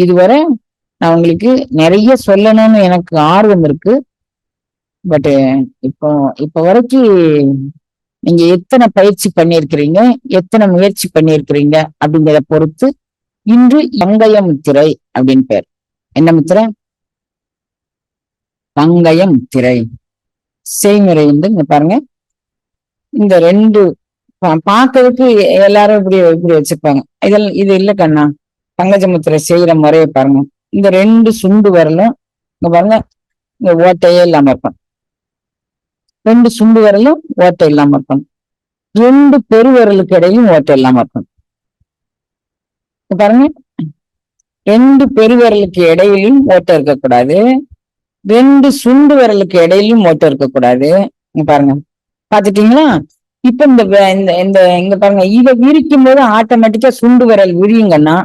இதுவரை நான் உங்களுக்கு நிறைய சொல்லணும்னு எனக்கு ஆர்வம் இருக்கு. பட் இப்போ இப்போ வரைக்கும் நீங்க எத்தனை பயிற்சி பண்ணியிருக்கிறீங்க எத்தனை முயற்சி பண்ணியிருக்கிறீங்க அப்படிங்கிறத பொறுத்து இன்று பங்கய முத்திரை அப்படின்னு பேர். என்ன முத்திரை? பங்கய முத்திரை செய்முறை வந்து இங்க பாருங்க. இந்த ரெண்டு பார்க்கறதுக்கு எல்லாரும் இப்படி இப்படி வச்சிருப்பாங்க. இதெல்லாம் இது இல்ல கண்ணா? பங்கஜமுத்திரை செய்யற முறையை பாருங்க. இந்த ரெண்டு சுண்டு வரலும் இங்க பாருங்க இந்த ஓட்டையே இல்லாம இருக்கும். ரெண்டு சுண்டு விரலும் ஓட்டை இல்லாம இருக்கணும் ரெண்டு பெருவிரலுக்கு இடையிலும் ஓட்டை இல்லாம இருக்கணும் பாருங்க ரெண்டு பெருவிரலுக்கு இடையிலும் ஓட்டை இருக்கக்கூடாது. ரெண்டு சுண்டு விரலுக்கு இடையிலும் ஓட்டை இருக்கக்கூடாது. இங்க பாருங்க பாத்துட்டீங்களா இப்ப இந்த இந்த இந்த இங்க பாருங்க இதை விரிக்கும் போது ஆட்டோமேட்டிக்கா சுண்டு விரல் விரியுங்கன்னா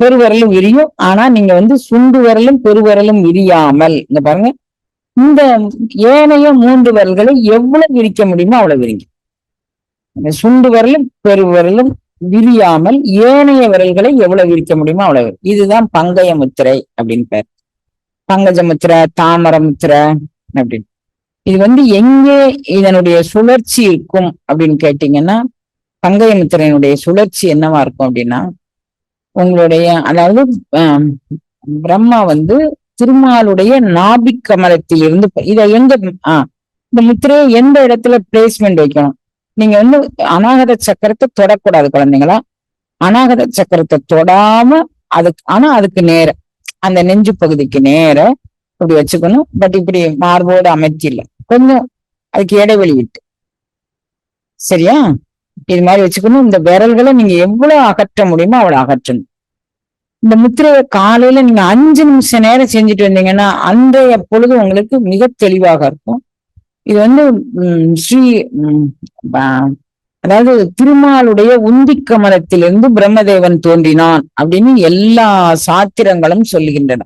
பெருவிரலும் விரியும் ஆனா நீங்க வந்து சுண்டு விரலும் பெருவிரலும் விரியாமல் இங்க பாருங்க. இந்த ஏனைய மூன்று விரல்களை எவ்வளவு விரிக்க முடியுமோ அவ்வளவு விரிங்க சுண்டு விரலும் பெருவிரலும் விரியாமல் ஏனைய விரல்களை எவ்வளவு விரிக்க முடியுமோ அவ்வளவு. இதுதான் பங்கய முத்திரை அப்படின்னு பேர். பங்கஜ முத்திரை தாமர முத்திரை அப்படின்னு. இது வந்து எங்கே இதனுடைய சுழற்சி இருக்கும் அப்படின்னு கேட்டீங்கன்னா பங்கய முத்திரையினுடைய சுழற்சி என்னவா இருக்கும் அப்படின்னா உங்களுடைய அதாவது ஆஹ், பிரம்மா வந்து திருமாலுடைய நாபிக் கமலத்தில் இருந்து இதை எங்க ஆஹ் இந்த முத்திரையை எந்த இடத்துல பிளேஸ்மெண்ட் வைக்கணும்? நீங்க வந்து அநாகத சக்கரத்தை தொடக்கூடாது குழந்தைங்களா? அநாகத சக்கரத்தை தொடாம அதுக்கு ஆனா அதுக்கு நேர அந்த நெஞ்சு பகுதிக்கு நேர இப்படி வச்சுக்கணும். பட் இப்படி மார்போடு அமைச்சி இல்ல. கொஞ்சம் அதுக்கு இடைவெளி விட்டு. சரியா? இது மாதிரி வச்சுக்கணும். இந்த விரல்களை நீங்க எவ்வளவு அகற்ற முடியுமோ அவளை அகற்றணும். இந்த முத்திரையை காலையில நீங்க அஞ்சு நிமிஷம் நேரம் செஞ்சுட்டு வந்தீங்கன்னா அன்றைய பொழுது உங்களுக்கு மிக தெளிவாக இருக்கும். இது வந்து ஸ்ரீ அதாவது திருமாலுடைய உந்தி கமலத்திலிருந்து பிரம்மதேவன் தோன்றினான் அப்படின்னு எல்லா சாத்திரங்களும் சொல்லுகின்றன.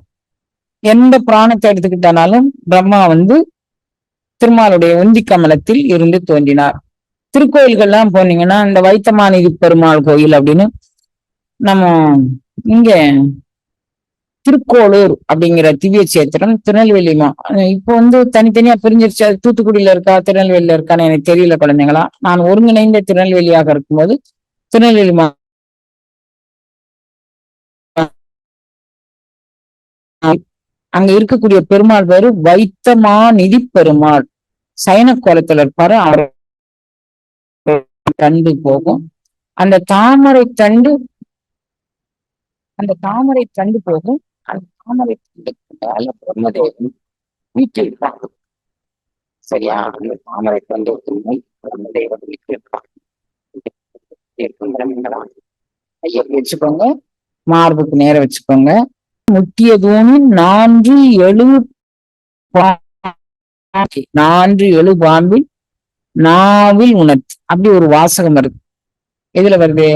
எந்த பிராணத்தை எடுத்துக்கிட்டாலும் பிரம்மா வந்து திருமாலுடைய உந்தி கமலத்தில் இருந்து தோன்றினார். திருக்கோயில்கள்லாம் போனீங்கன்னா இந்த வைத்தமாநிதி பெருமாள் கோயில் அப்படின்னு நம்ம இங்க திருக்கோளூர் அப்படிங்கிற திவ்ய சேத்திரம் திருநெல்வேலி மா இப்போ வந்து தனித்தனியா பிரிஞ்சிருச்சு. அது தூத்துக்குடியில இருக்கா திருநெல்வேலியில இருக்கான்னு எனக்கு தெரியல குழந்தைங்களா. நான் ஒருங்கிணைந்த திருநெல்வேலியாக இருக்கும்போது திருநெல்வேலி மா அங்க இருக்கக்கூடிய பெருமாள் பேரு வைத்தமா நிதி பெருமாள் சைன கோலத்துல இருப்பாரு. அவர் தண்டு போகும். அந்த தாமரை தண்டு அந்த தாமரை தண்டு போகும். அந்த தாமரை தண்டுக்கு மேல பிரம்மதேவன் வீட்டில் இருப்பாங்க. சரியா? அந்த தாமரை தண்டுக்கு மேல் பிரம்மதேவன் வீட்டில் இருப்பாங்க. இருக்கும் பிரம்மங்களா ஐயா வச்சுக்கோங்க மார்புக்கு நேர வச்சுக்கோங்க. முக்கிய தூணின் நான்கு எழு நான்கு எழு பாம்பில் நாவில் உணர்த்து அப்படி ஒரு வாசகம் வருது. எதுல வருது?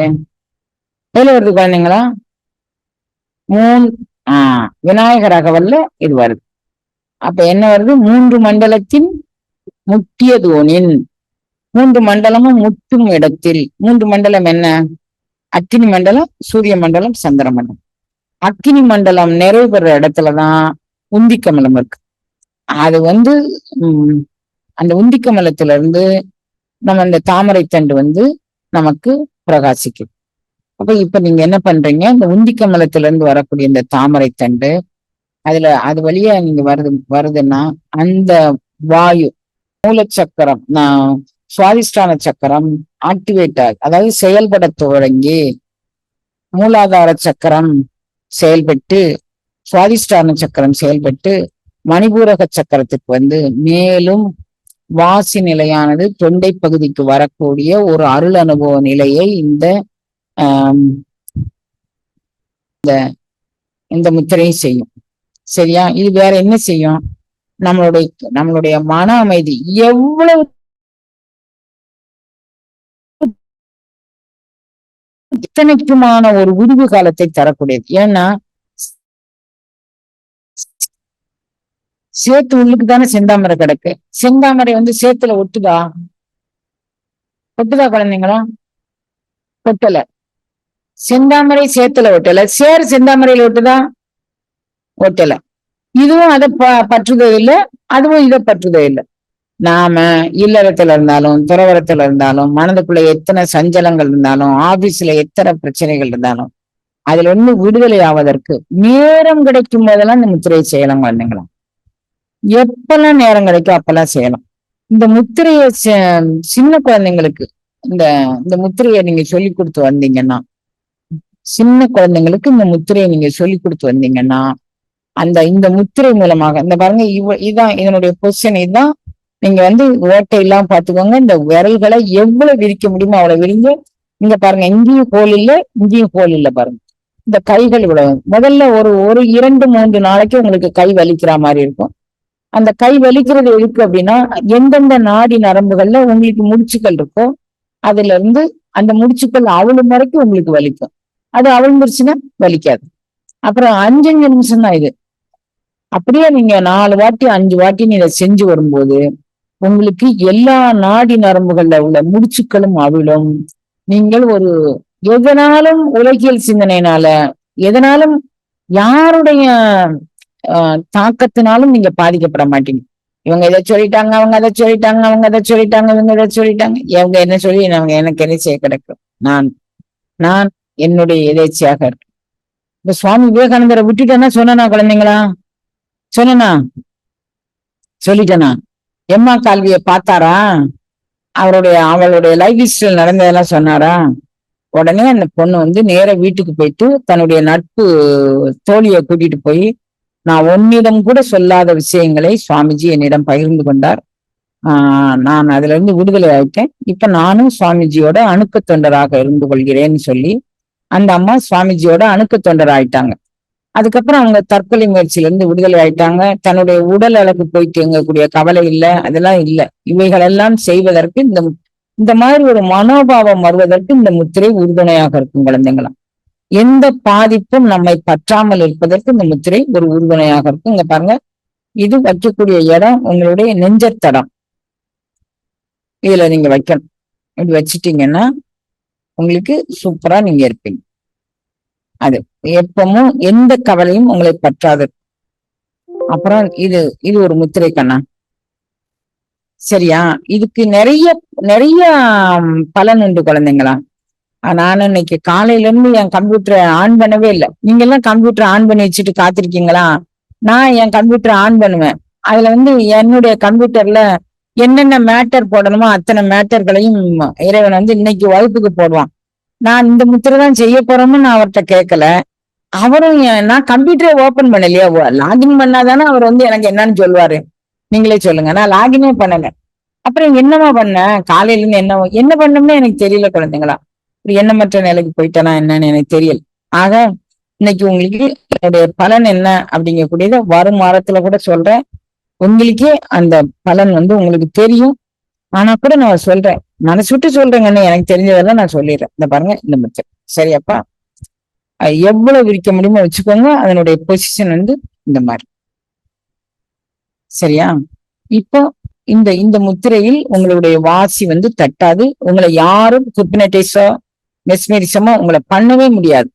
எதுல வருது குழந்தைங்களா? மூன் ஆஹ் விநாயகர் அகவல்ல இது வருது. அப்ப என்ன வருது? மூன்று மண்டலத்தின் முக்கிய தூணின். மூன்று மண்டலமும் முட்டும் இடத்தில். மூன்று மண்டலம் என்ன? அக்கினி மண்டலம் சூரிய மண்டலம் சந்திர மண்டலம். அக்கினி மண்டலம் நிறைவு பெற இடத்துலதான் உந்திக்கமலம் இருக்கு. அது வந்து உம் அந்த உந்திக்கமலத்துல இருந்து நம்ம அந்த தாமரை தண்டு வந்து நமக்கு பிரகாசிக்குது அப்ப இப்ப நீங்க என்ன பண்றீங்க? இந்த உந்தி இருந்து வரக்கூடிய இந்த தாமரை தண்டு அதுல அது வழியா நீங்க வருது வருதுன்னா அந்த வாயு மூலச்சக்கரம் நான் சுவாதிஷ்டான சக்கரம் ஆக்டிவேட் ஆகுது அதாவது செயல்பட தொடங்கி மூலாதார சக்கரம் செயல்பட்டு சுவாதிஷ்டான சக்கரம் செயல்பட்டு மணிபூரக சக்கரத்துக்கு வந்து மேலும் வாசி நிலையானது தொண்டை பகுதிக்கு வரக்கூடிய ஒரு அருள் அனுபவ நிலையை இந்த இந்த இந்த முத்திரையை செய்யும். சரியா? இது வேற என்ன செய்யும்? நம்மளுடைய நம்மளுடைய மன அமைதி எவ்வளவு இத்தனைக்குமான ஒரு விடுவு காலத்தை தரக்கூடியது. ஏன்னா சேத்து உள்ளுக்கு தானே செந்தாமரை கிடக்கு. செந்தாமரை வந்து சேத்துல ஒட்டுதா? ஒட்டுதா குழந்தைங்களா? கொட்டல செந்தாமரை சேத்துல ஒட்டல. சேர் செந்தாமரையில ஒட்டுதா? ஒட்டல. இதுவும் அதை ப பற்றுதோ இல்ல அதுவும் இதை பற்றுதோ இல்லை. நாம இல்லறத்துல இருந்தாலும் துறவரத்துல இருந்தாலும் மனதுக்குள்ள எத்தனை சஞ்சலங்கள் இருந்தாலும் ஆபீஸ்ல எத்தனை பிரச்சனைகள் இருந்தாலும் அதுல இருந்து விடுதலை ஆவதற்கு நேரம் கிடைக்கும் போதெல்லாம் இந்த முத்திரையை செய்யலாம் குழந்தைங்களாம் எப்பெல்லாம் நேரம் கிடைக்கும் அப்பெல்லாம் செய்யலாம் இந்த முத்திரையை சின்ன குழந்தைங்களுக்கு இந்த இந்த முத்திரையை நீங்க சொல்லி கொடுத்து வந்தீங்கன்னா சின்ன குழந்தைங்களுக்கு இந்த முத்திரையை நீங்க சொல்லி கொடுத்து வந்தீங்கன்னா அந்த இந்த முத்திரை மூலமாக இந்த பாருங்க இவ இதான் இதனுடைய பொசிஷன் இதுதான் நீங்க வந்து ஓட்டை எல்லாம் பாத்துக்கோங்க இந்த விரல்களை எவ்வளவு விரிக்க முடியுமோ அவ்வளவு விரிஞ்சு இங்க பாருங்க இங்கேயும் கோல் இல்ல இங்கேயும் கோல் இல்ல பாருங்க. இந்த கைகள் இவ்வளவு முதல்ல ஒரு ஒரு இரண்டு மூன்று நாளைக்கு உங்களுக்கு கை வலிக்கிற மாதிரி இருக்கும். அந்த கை வலிக்கிறது எதுக்கு அப்படின்னா எந்தெந்த நாடி நரம்புகள்ல உங்களுக்கு முடிச்சுக்கள் இருக்கோ அதுல இருந்து அந்த முடிச்சுக்கள் அவ்வளவு வரைக்கும் உங்களுக்கு வலிக்கும். அது அவிழ்ந்துருச்சுன்னா வலிக்காது. அப்புறம் அஞ்சு அஞ்சு நிமிஷம் தான் இது. அப்படியே நீங்க நாலு வாட்டி அஞ்சு வாட்டி நீங்க செஞ்சு வரும்போது உங்களுக்கு எல்லா நாடி நரம்புகள்ல உள்ள முடிச்சுக்களும் அவிழும். நீங்கள் ஒரு எதனாலும் உலகியல் சிந்தனையினால எதனாலும் யாருடைய தாக்கத்தினாலும் நீங்க பாதிக்கப்பட மாட்டீங்க. இவங்க இதை சொல்லிட்டாங்க அவங்க அதை சொல்லிட்டாங்க அவங்க அதை சொல்லிட்டாங்க இவங்க இதை சொல்லிட்டாங்க. இவங்க என்ன சொல்லி அவங்க எனக்கு என்ன செய்ய கிடைக்கும் நான் நான் என்னுடைய எதேச்சியாக இருக்கு இப்ப சுவாமி விவேகானந்தரை விட்டுட்டேன்னா சொன்னனா குழந்தைங்களா? சொன்னனா? சொல்லிட்டேனா? எம்மா கால்வியை பார்த்தாரா? அவருடைய அவளுடைய லைஃப் ஹிஸ்டரியில் நடந்ததெல்லாம் சொன்னாரா? உடனே அந்த பொண்ணு வந்து நேர வீட்டுக்கு போயிட்டு தன்னுடைய நட்பு தோழியை கூட்டிட்டு போய் நான் உன்னிடம் கூட சொல்லாத விஷயங்களை சுவாமிஜி என்னிடம் பகிர்ந்து கொண்டார். ஆஹ் நான் அதுல இருந்து விடுதலை ஆயிட்டேன். இப்ப நானும் சுவாமிஜியோட அணுக்க தொண்டராக இருந்து கொள்கிறேன்னு சொல்லி அந்த அம்மா சுவாமிஜியோட அணுக்க தொண்டர் ஆயிட்டாங்க அதுக்கப்புறம் அவங்க தற்கொலை முயற்சியில இருந்து விடுதலை ஆயிட்டாங்க. தன்னுடைய உடல் அளவுக்கு போயிட்டு எங்கக்கூடிய கவலை இல்லை அதெல்லாம் இல்லை. இவைகளெல்லாம் செய்வதற்கு இந்த இந்த மாதிரி ஒரு மனோபாவம் வருவதற்கு இந்த முத்திரை உறுதுணையாக இருக்கும் குழந்தைங்களாம். எந்த பாதிப்பும் நம்மை பற்றாமல் இருப்பதற்கு இந்த முத்திரை ஒரு உறுதுணையாக இருக்கும். இங்க பாருங்க. இது வைக்கக்கூடிய இடம் உங்களுடைய நெஞ்சத்தடம். இதுல நீங்க வைக்கணும். இப்படி வச்சிட்டீங்கன்னா உங்களுக்கு சூப்பரா நீங்க இருப்பீங்க. அது எப்பவும் எந்த கவலையும் உங்களை பற்றாது. அப்புறம் இது இது ஒரு முத்திரை கண்ணா? சரியா? இதுக்கு நிறைய நிறைய பலன் உண்டு குழந்தைங்களா? நான் இன்னைக்கு காலையில இருந்து என் கம்ப்யூட்டரை ஆன் பண்ணவே இல்லை. நீங்க எல்லாம் கம்ப்யூட்டர் ஆன் பண்ணி வச்சுட்டு காத்திருக்கீங்களா? நான் என் கம்ப்யூட்டர் ஆன் பண்ணுவேன். அதுல வந்து என்னுடைய கம்ப்யூட்டர்ல என்னென்ன மேட்டர் போடணுமோ அத்தனை மேட்டர்களையும் இறைவன் வந்து இன்னைக்கு வகுப்புக்கு போடுவான். நான் இந்த முத்திரை தான் செய்ய போறோம்னு நான் அவர்கிட்ட கேட்கல. அவரும் நான் கம்ப்யூட்டரை ஓபன் பண்ணலையா? லாகின் பண்ணாதானே அவர் வந்து எனக்கு என்னன்னு சொல்லுவாரு. நீங்களே சொல்லுங்க. நான் லாகினே பண்ணல. அப்புறம் என்னமா பண்ண? காலையில இருந்து என்ன என்ன பண்ணோம்னு எனக்கு தெரியல குழந்தைங்களா. ஒரு எண்ணமற்ற நிலைக்கு போயிட்டேனா என்னன்னு எனக்கு தெரியல. ஆக இன்னைக்கு உங்களுக்கு என்னுடைய பலன் என்ன அப்படிங்கக்கூடியத வரும் வாரத்துல கூட சொல்றேன். உங்களுக்கே அந்த பலன் வந்து உங்களுக்கு தெரியும். ஆனா கூட நான் சொல்றேன். மனசு விட்டு சொல்றேங்கன்னு எனக்கு தெரிஞ்சதெல்லாம் நான் சொல்லிடுறேன். இந்த பாருங்க இந்த மெத்தட் சரியாப்பா? எவ்வளவு விரிக்க முடியுமோ வச்சுக்கோங்க. அதனுடைய பொசிஷன் வந்து இந்த மாதிரி. சரியா? இப்போ இந்த இந்த முத்திரையில் உங்களுடைய வாசி வந்து தட்டாது. உங்களை யாரும் குப்பினடைஸோ மெஸ்மெரிசமோ உங்களை பண்ணவே முடியாது.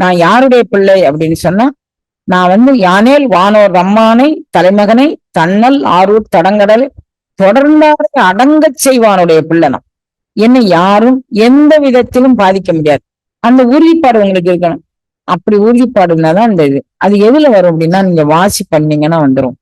நான் யாருடைய பிள்ளை அப்படின்னு சொன்னா நான் வந்து யானேல் வானோர் ரம்மானை தலைமகனை தன்னல் ஆரூர் தடங்கடல் தொடர்ந்தாரை அடங்கச் செய்வானுடைய பிள்ளனம் என்னை யாரும் எந்த விதத்திலும் பாதிக்க முடியாது. அந்த உறுதிப்பாடு உங்களுக்கு இருக்கணும். அப்படி உறுதிப்பாடுனா தான் அந்த இது. அது எதுல வரும் அப்படின்னா நீங்க வாசி பண்ணீங்கன்னா வந்துடும்